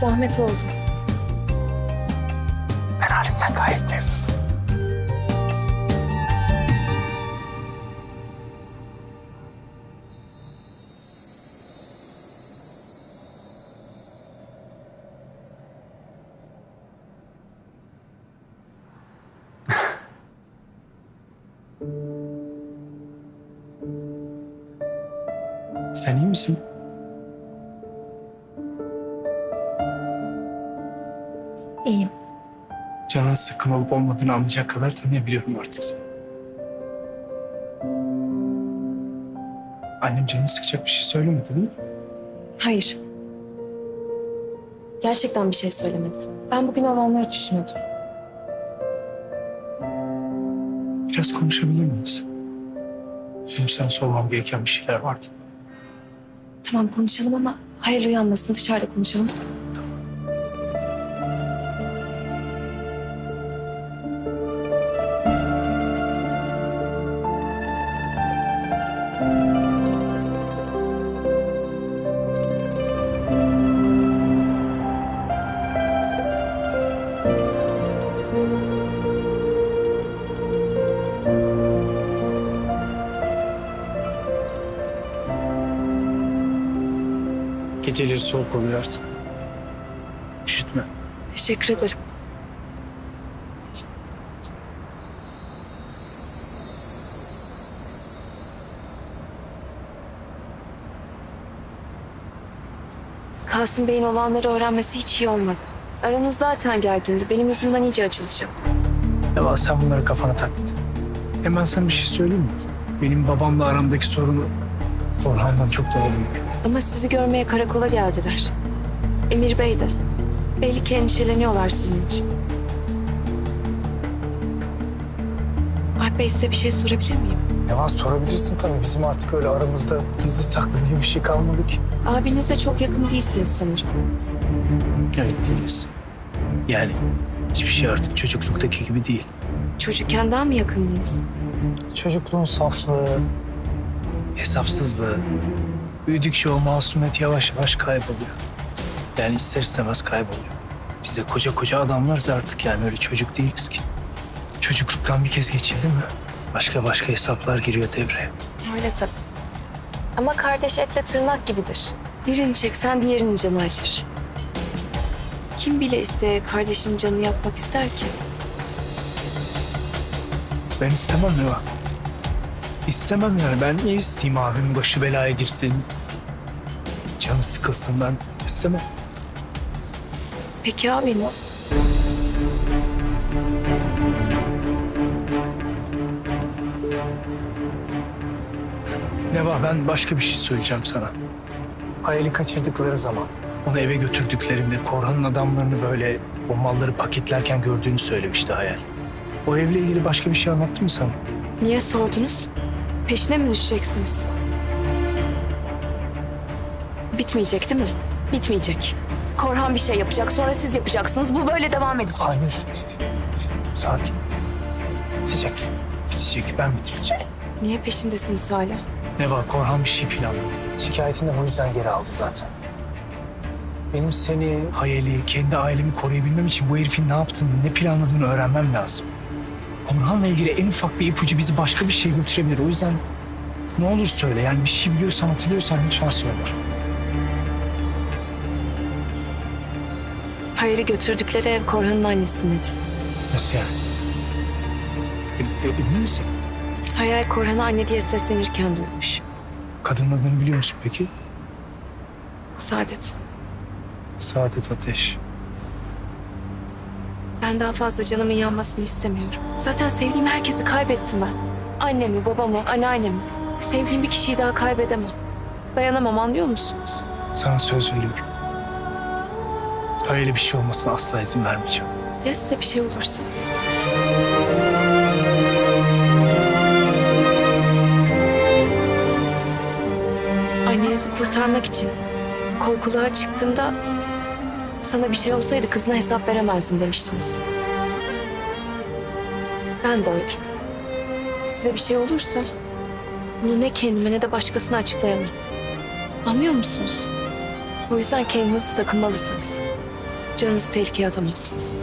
Zahmet oldu. Ben halimden gayet memnunum. Sen iyi misin? Canın sıkkın olup olmadığını anlayacak kadar tanıyabiliyorum artık seni. Annem canını sıkacak bir şey söylemedi değil mi? Hayır. Gerçekten bir şey söylemedi. Ben bugün olanları düşünüyordum. Biraz konuşabilir miyiz? Benim sana sormam gereken bir şeyler vardı. Tamam konuşalım ama hayal uyanmasın dışarıda konuşalım. Geceleri soğuk oluyor artık. Üşütme. Teşekkür ederim. Kasım Bey'in olanları öğrenmesi hiç iyi olmadı. Aranız zaten gergindi. Benim yüzümden iyice açılacak. Ya sen bunları kafana takma. Hem ben sana bir şey söyleyeyim mi? Benim babamla aramdaki sorunu Orhan'dan çok daha büyük. Ama sizi görmeye karakola geldiler. Emir Bey de. Belli ki endişeleniyorlar sizin için. Alp Bey size bir şey sorabilir miyim? Ne var sorabilirsin tabii. Bizim artık öyle aramızda gizli saklı diye bir şey kalmadı ki. Abinizle çok yakın değilsiniz sanırım. Evet değiliz. Yani hiçbir şey artık çocukluktaki gibi değil. Çocukken daha mı yakındınız? Çocukluğun saflığı, hesapsızlığı, büyüdükçe o masumiyet yavaş yavaş kayboluyor. Yani ister istemez kayboluyor. Biz de koca koca adamlarız artık yani öyle çocuk değiliz ki. Çocukluktan bir kez geçildi mi başka başka hesaplar giriyor devreye. Öyle tabii. Ama kardeş etle tırnak gibidir. Birini çeksen diğerinin canı acır. Kim bile isteye kardeşinin canını yapmak ister ki? Ben istemem ne var? İstemem yani ben niye isteyeyim abimin başı belaya girsin. Canı sıkılsın ben istemem. Peki abiniz? Neva ben başka bir şey söyleyeceğim sana. Hayal'i kaçırdıkları zaman onu eve götürdüklerinde Korhan'ın adamlarını böyle o malları paketlerken gördüğünü söylemişti Hayal. O evle ilgili başka bir şey anlattı mı sana? Niye sordunuz? Peşine mi düşeceksiniz? Bitmeyecek değil mi? Bitmeyecek. Korhan bir şey yapacak, sonra siz yapacaksınız. Bu böyle devam edecek. Hayır. Sakin. Bitecek. Bitecek. Ben bitireceğim. Niye peşindesiniz hala? Neva Korhan bir şey planladı. Şikayetini de bu yüzden geri aldı zaten. Benim seni, Hayal'i, kendi ailemi koruyabilmem için bu herifin ne yaptığını, ne planladığını öğrenmem lazım. Korhan'la ilgili en ufak bir ipucu bizi başka bir şeye götürebilir. O yüzden ne olur söyle. Yani bir şey biliyorsan, hatırlıyorsan lütfen söyle. Hayır'ı götürdükleri ev Korhan'ın annesinin evi. Nasıl yani? E, e, emin misin? Hayal Korhan'a anne diye seslenirken duymuş. Kadının adını biliyor musun peki? Saadet. Saadet Ateş. Ben daha fazla canımın yanmasını istemiyorum. Zaten sevdiğim herkesi kaybettim ben. Annemi, babamı, anneannemi. Sevdiğim bir kişiyi daha kaybedemem. Dayanamam anlıyor musunuz? Sana söz veriyorum. Hayal'e bir şey olmasına asla izin vermeyeceğim. Ya size bir şey olursa? Annenizi kurtarmak için korkuluğa çıktığımda sana bir şey olsaydı kızına hesap veremezdim demiştiniz. Ben de öyle. Size bir şey olursa bunu ne kendime ne de başkasına açıklayamam. Anlıyor musunuz? O yüzden kendinizi sakınmalısınız. Canınızı tehlikeye atamazsınız.